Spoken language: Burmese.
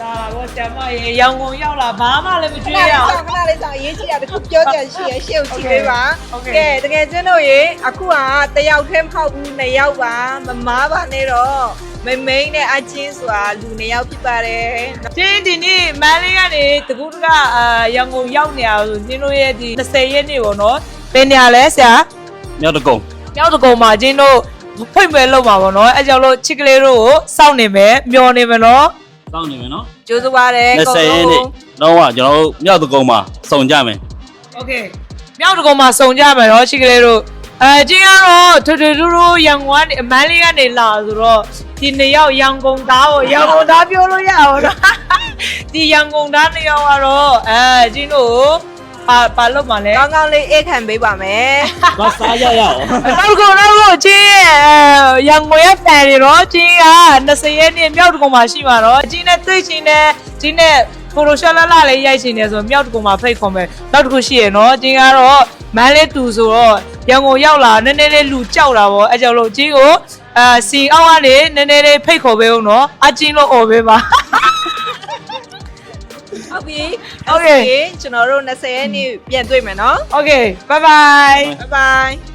ဒါတော့ကျမရေရောင်ကုန်ရောက်လာဘာမှလည်းမခကြွေးဏရလေးအောင်စောင့်ခဏလေးစောင့်အရေးကြီးတာတခုပြောကြရှိရရှေ့ကိုကြည့်ပေးပါ Okay. ကဲတကယ်ချင်းတို့ရေအခုကတယောက်တည်းမဟုတ်ဘူးနှစ်ယောက်ပါမမားပါနဲ့တော့မမိန်နဲ့အချင်းဆိုတာလူနှစ်ယောက်ဖြစ်ပါတယ်ကျင်းဒီနေ့မန်းလေးကနေတကူတကအာရန်ကုန်ရောက်နေအောင်ဆိုကျင်းတို့ရဲ့ဒီ20ရက်နေ့ပေါ့နော်ဘယ်နေရာလဲဆရာမြောက်တကုံမြောက်တကုံမှာကျင်းတို့ ဖွင့်ပွဲလုပ်မှာပေါ့နော်အဲကြောင့်လို့ချစ်ကလေးတို့ကိုစောင့်နေမယ်မျောနေမယ်နော် စောင့်နေမယ်နော် ကျိုးစားပါတယ် 20ရက်နေ့တော့ကကျွန်တော်တို့မြောက်တကုံမှာစုံကြမယ် โอเคမြောက်တကုံမှာစုံကြမယ်နော်ချစ်ကလေးတို့အဲကျင်းကတော့ထူထူထူထူရန်ကုန်ကနေအမန်းလေးကနေလာဆိုတော့ဒီနှစ်ယောက်ရန်ကုန်သားကိုရန်ကုန်သားပြောလို့ရအောင်နော်ဒီရန်ကုန်သားနှစ်ယောက်ကတော့အဲကျင်းတို့ကို ပါပါလို့မှလဲကောင်းကောင်းလေးအိတ်ခံပေးပါမယ်ဘာစားရရအောင်နောက်ကုန်နောက်ကုန်ချင်းရဲ့ရန်ကုန်ရဲ့ဖန်တွေတော့ချင်းက20ရက်နေ့မြောက်တကုံမှာရှိမှာတော့ချင်းနဲ့တွေ့ချင်းနဲ့ချင်းနဲ့ဖိုတိုရှာလာလာလေးရိုက်ချင်းနေဆိုမြောက်တကုံမှာဖိတ်ခေါ်မယ်နောက်တစ်ခုရှိရနော်ချင်းကတော့မန်းလေးတူဆိုတော့ရန်ကုန်ရောက်လာနည်းနည်းလေးလူကြောက်တာပေါ့အဲကြောင့်လို့ချင်းကိုအာစီအောက်ကနေနည်းနည်းလေးဖိတ်ခေါ်ပေးဦးနော်အချင်းလို့អော်ပေးပါ ဟုတ်ပြီ Okay. ကျွန်တော်တို့20ရက်နေ့ပြန်တွေ့မယ်နော် Okay bye bye bye bye